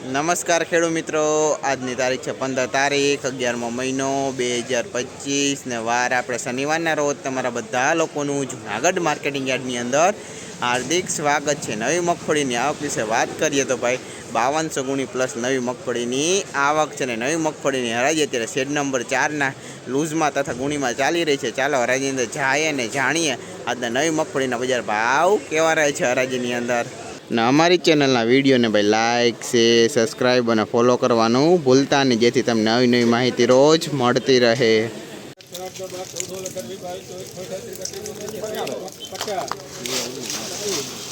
નમસ્કાર ખેડૂત મિત્રો. આજની તારીખ છે પંદર તારીખ, અગિયારમો મહિનો, બે હજાર પચીસ ને વાર આપણે શનિવારના રોજ તમારા બધા લોકોનું જુનાગઢ માર્કેટિંગ યાર્ડની અંદર હાર્દિક સ્વાગત છે. નવી મગફળીની આવક વિશે વાત કરીએ તો ભાઈ, બાવનસો ગુણી પ્લસ નવી મગફળીની આવક છે ને નવી મગફળીની હરાજી અત્યારે શેડ નંબર ચારના લૂઝમાં તથા ગુણીમાં ચાલી રહી છે. ચાલો હરાજીની અંદર જાય ને જાણીએ આજના નવી મગફળીના બજાર ભાવ કેવા રહે છે હરાજીની અંદર? ને અમારી ચેનલના વિડીયોને ભાઈ લાઇક શેર સબસ્ક્રાઈબ અને ફોલો કરવાનું ભૂલતા નહીં, જેથી તમને નવી નવી માહિતી રોજ મળતી રહે. અરે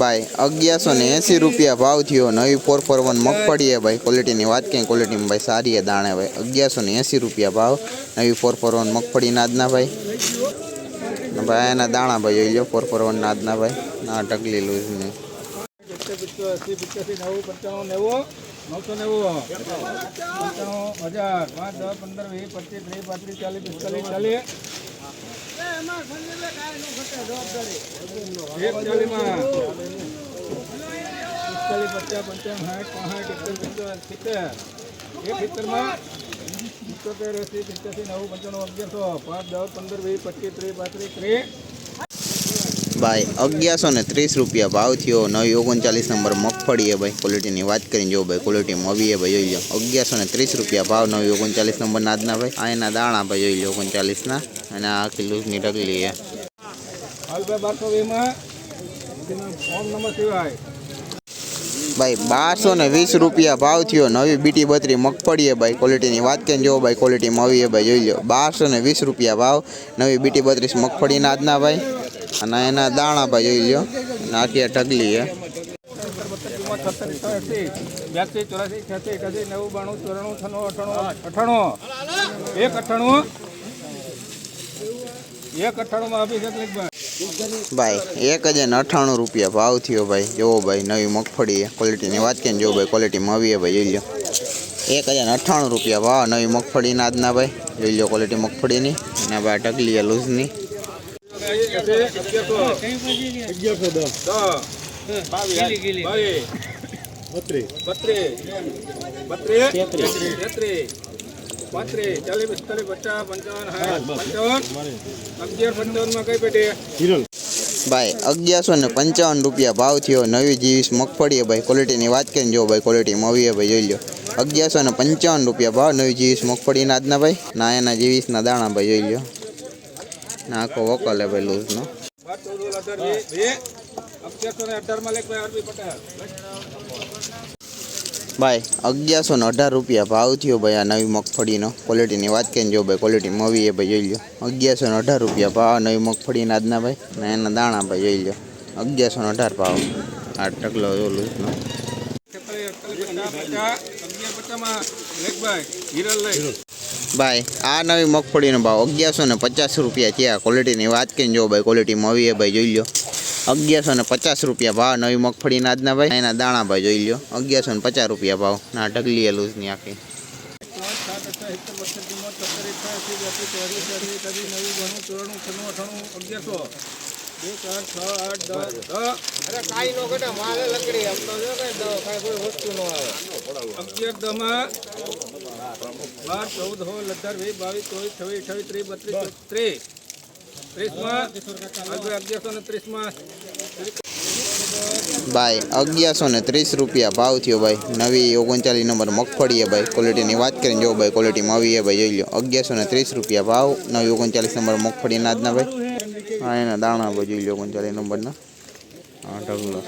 ભાઈ, અગિયારસો ને એંસી રૂપિયા ભાવ થયો. નવી ફોર ફોર વન મગફળી ભાઈ. ક્વોલિટીની વાત કંઈ ક્વોલિટીમાં ભાઈ સારી એ દાણે ભાઈ. અગિયારસો ને એંસી રૂપિયા ભાવ. નવી ફોર ફોર વન મગફળી નાદના ભાઈ. ને ભાઈ, એના દાણા ભાઈ જોઈ લો ફોર ફોર વન નાદના ભાઈ. ના ટકલી લૂઝની અસી પચાસી નેવું પંચાણું, નેવું નવસો નેવું પંચાણું, હજાર, પાંચ, દસ, પંદર, વીસ, પચીસ, ત્રીસ, પાંત્રીસ, ચાલીસ, પિસ્તાલીસ, ચાલીસ. એક ચાલીસમાં પિસ્તાલીસ પચાસ પંચાવન સાઠ પાંસઠ એકસઠ પંચાવન સિત્તેર એક સિત્તેરમાં સિત્તોતેર એસી પાંચ દસ પંદર વીસ પચીસ ત્રીસ પાંત્રીસ ત્રીસ ભાઈ, અગિયારસો ને ત્રીસ રૂપિયા ભાવ થયો. નવી ઓગણચાલીસ નંબર મગફળી એ ભાઈ ક્વોલિટીની વાત કરીને જો ભાઈ ક્વોલિટીમાં આવી એ ભાઈ, જોઈ લો. અગિયારસો ને ત્રીસ રૂપિયા ભાવ, નવી ઓગણચાલીસ નંબર નાદના ભાઈ. આ એના દાણા ભાઈ, જોઈ લો ઓગણચાલીસના અને આ આખી લૂઝની ઢગલી છે હાલભાઈ બારસો વીમાં ઓમ નમઃ શિવાય ભાઈ, બારસો ને વીસ રૂપિયા ભાવ થયો. નવી બીટી બત્રી મગફળી એ ભાઈ ક્વોલિટીની વાત કરીને જો ભાઈ ક્વોલિટીમાં આવી એ ભાઈ, જોઈ લો. બારસો ને વીસ રૂપિયા ભાવ, નવી બીટી બત્રીસ મગફળીના આજના ભાઈ. અને એના દાણા ભાઈ જોઈ લો અને આખી આ ઢગલી છે બ્યાસી ચોરાસી છ્યાસી એકાસી નેવું બાણું ચોરાણું છન્નું અઠાણું અઠાણું એક અઠાણું એક અઠાણુંમાં અભિષેક લીધભાઈ ભાઈ, એક હજાર ને અઠ્ઠાણું રૂપિયા ભાવ થયો ભાઈ. જોવો ભાઈ, નવી મગફળી છે ક્વોલિટીની વાત કરીને જો ભાઈ ક્વોલિટીમાં આવી છે ભાઈ, જોઈ લો એક હજાર ને અઠ્ઠાણું રૂપિયા ભાવ, નવી મગફળીના આજના ભાઈ. જોઈ લો ક્વોલિટી મગફળીની. અને ભાઈ આ ઢગલી છે લૂઝની. ભાઈ, અગિયારસો ને પંચાવન રૂપિયા ભાવ થયો. નવી જીવીસ મગફળી ભાઈ ક્વોલિટીની વાત કરીને જો ભાઈ ક્વોલિટી મવી ભાઈ, જોઈ લો અગિયારસો ને પંચાવન રૂપિયા ભાવ, નવી જીવીસ મગફળીના આજના ભાઈ. ના એના જીવીસના દાણા ભાઈ, જોઈ લો ના આખો વકલ છે ભાઈ લૂઝનો ભાઈ અગિયારસો ને અઢાર રૂપિયા ભાવ થયો ભાઈ આ નવી મગફળીનો ક્વોલિટીની વાત કરીને જો ભાઈ ક્વોલિટી મવી એ ભાઈ જોઈ લો અગિયારસો ને અઢાર રૂપિયા ભાવ નવી મગફળીના આજના ભાઈ ને એના દાણા ભાઈ જોઈ લો અગિયારસો ને અઢાર ભાવ આ ટકલો લઈ ભાઈ, આ નવી મગફળીનો ભાવ અગિયારસો ને પચાસ રૂપિયા થયા ક્વોલિટીની વાત કરીને જો ભાઈ ક્વોલિટીમાં આવી એ ભાઈ, જોઈ લો અગિયારસો ને પચાસ રૂપિયા ભાવ, નવી મગફળીના આજના ભાઈ. એના દાણા ભાઈ, જોઈ લો અગિયારસો ને પચાસ રૂપિયા ભાવ. ના, ઢગલી એ લૂઝની આખી. અગિયાર દમાં બાર ચૌદ સોળ અઢાર વીસ બાવીસ ચોવીસ છવ્વીસ અઠાવીસ ત્રીસ બત્રીસ ત્રીસ ત્રીસમાં ત્રીસમાં ભાઈ અગિયારસો ને ત્રીસ રૂપિયા ભાવ થયો ભાઈ. નવી ઓગણચાલીસ નંબર મગફળી ભાઈ. ક્વોલિટીની વાત કરીને જો ભાઈ ક્વોલિટીમાં આવી ભાઈ, જોઈ લો અગિયારસો ને ત્રીસ રૂપિયા ભાવ, નવી ઓગણચાલીસ નંબર મગફળીના આજના ભાઈ. હા એના દાણા ભાઈ, જોઈ લો ઓગણચાલીસ નંબરના. હા ઢગલો.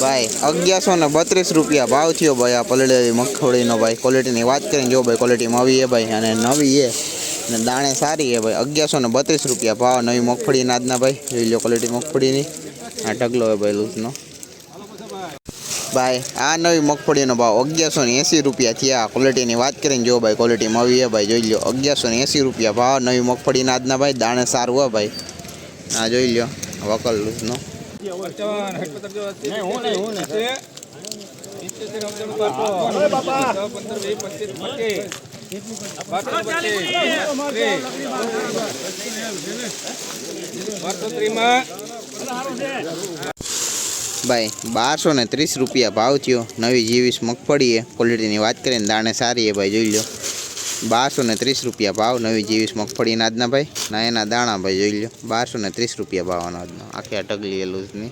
ભાઈ, અગિયારસો ને બત્રીસ રૂપિયા ભાવ થયો ભાઈ આ પલળેલી મગફળીનો ભાઈ. ક્વોલિટીની વાત કરીને જો ભાઈ ક્વોલિટીમાં આવી એ ભાઈ, અને નવી એ અને દાણે સારી એ ભાઈ, અગિયારસો ને બત્રીસ રૂપિયા ભાવ, નવી મગફળી આજના ભાઈ. જોઈ લો ક્વોલિટી મગફળીની. આ ઢગલો હોય ભાઈ લૂઝનો ભાઈ આ નવી મગફળીનો ભાવ અગિયારસો ને એંસી રૂપિયા થયા. ક્વોલિટીની વાત કરીને જો ભાઈ ક્વોલિટીમાં આવી છે ભાઈ જોઈ લો અગિયારસો ને એંસી રૂપિયા ભાવ. નવી મગફળી નાદના ભાઈ દાણે સારું હોય ભાઈ. આ જોઈ લો વકલ લૂઝનો પંચાવન સાઠ પચાસ જો અસી સિત્તેર સિત્તેર નવ્વાણું બારસો પંદર ભાઈ, બારસો ને ત્રીસ રૂપિયા ભાવ થયો. નવી જીવીસ મગફળી છે ક્વોલિટીની વાત કરીને દાણે સારી એ ભાઈ, જોઈ લો બારસો ને ત્રીસ રૂપિયા ભાવ, નવી જીવીસ મગફળી નાદના ભાઈ. ના, એના દાણા ભાઈ, જોઈ લો બારસો ને ત્રીસ રૂપિયા ભાવ અનાજનો આખી આ ટગલી એ લૂઝની.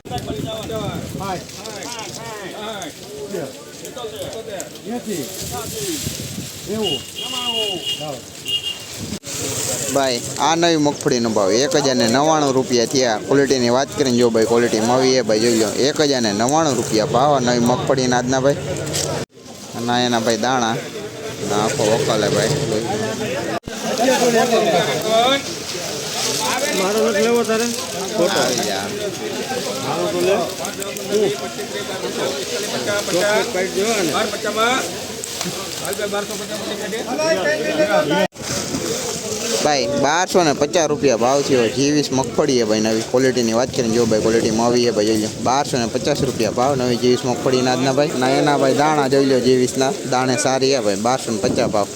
ભાઈ આ નવી મગફળીનો ભાવ. એક હજાર ને નવ્વાણું રૂપિયા થયા. ક્વોલિટીની વાત કરીને જો ભાઈ ક્વોલિટી મવી એ ભાઈ જોઈ લો. એક હજાર ને નવ્વાણું રૂપિયા ભાવ નવી મગફળી આજના ભાઈ. અને એના ભાઈ દાણા. આખો વકાલે ભાઈ. મારો લખ લેવો તારે? આવી જા. બાર પચાસમાં બારસો પચાસ ભાઈ, બારસો ને પચાસ રૂપિયા ભાવ થયો. જીવીસ મગફળી છે ભાઈ, નવી ક્વોલિટીની વાત કરીને જો ભાઈ ક્વોલિટી મવી છે ભાઈ, જોઈ લો. બારસો ને પચાસ રૂપિયા ભાવ, નવી જીવીસ મગફળી નાદના ભાઈ. ના, એના ભાઈ દાણા જોઈ લો જીવીસના દાણે સારી છે ભાઈ, બારસો ને પચાસ ભાવ.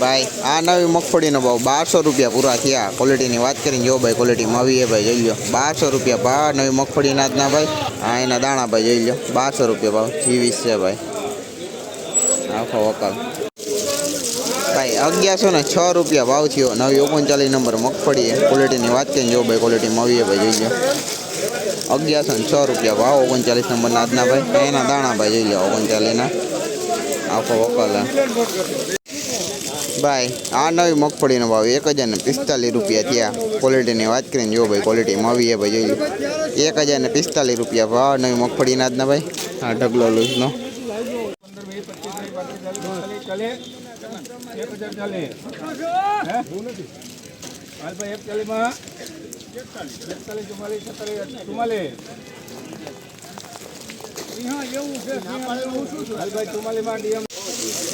ભાઈ, આ નવી મગફળીનો ભાવ બારસો રૂપિયા પૂરા થયા. ક્વોલિટીની વાત કરીને જો ભાઈ ક્વોલિટી મવી એ ભાઈ, જોઈ લો બારસો રૂપિયા ભાવ, નવી મગફળીના જ ના ભાઈ. હા એના દાણા ભાઈ, જોઈ લો બારસો રૂપિયા ભાવ, જીવીસ છે ભાઈ. આખો વકાલ ભાઈ, અગિયારસો ને છ રૂપિયા ભાવ થયો. નવી ઓગણચાલીસ નંબર મગફળી ક્વોલિટીની વાત કરીને જો ભાઈ ક્વોલિટી મવી છે ભાઈ, જોઈ લો અગિયારસો ને છ રૂપિયા ભાવ, ઓગણચાલીસ નંબરના આજના ભાઈ. એના દાણા ભાઈ, જોઈ લો ઓગણચાલીસના. આખો વકાલ. ભાઈ, આ નવી મગફળીનો ભાવ એક હજાર ને પિસ્તાલીસ રૂપિયા થયા. ક્વોલિટીની વાત કરીને જો ભાઈ ક્વોલિટી મવી એ ભાઈ જોઈ એક હજાર ને પિસ્તાલીસ રૂપિયા ભાવ નવી મગફળીના જ ના ભાઈ? હા ઢગલો લૂઝનો. પંદર વીસ પચીસ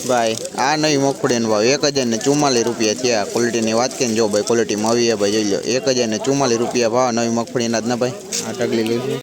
ભાઈ, આ નવી મગફળીનો ભાવ એક હજાર ને ચુમ્માલીસ રૂપિયા થયા ક્વોલિટીની વાત કરીને જો ભાઈ, ક્વોલિટી માં છે ભાઈ, જોઈ લો. એક હજાર ને ચુમ્માલીસ રૂપિયા ભાવ નવી મગફળીના જ ના ભાઈ? આ ઢગલી લૂઝની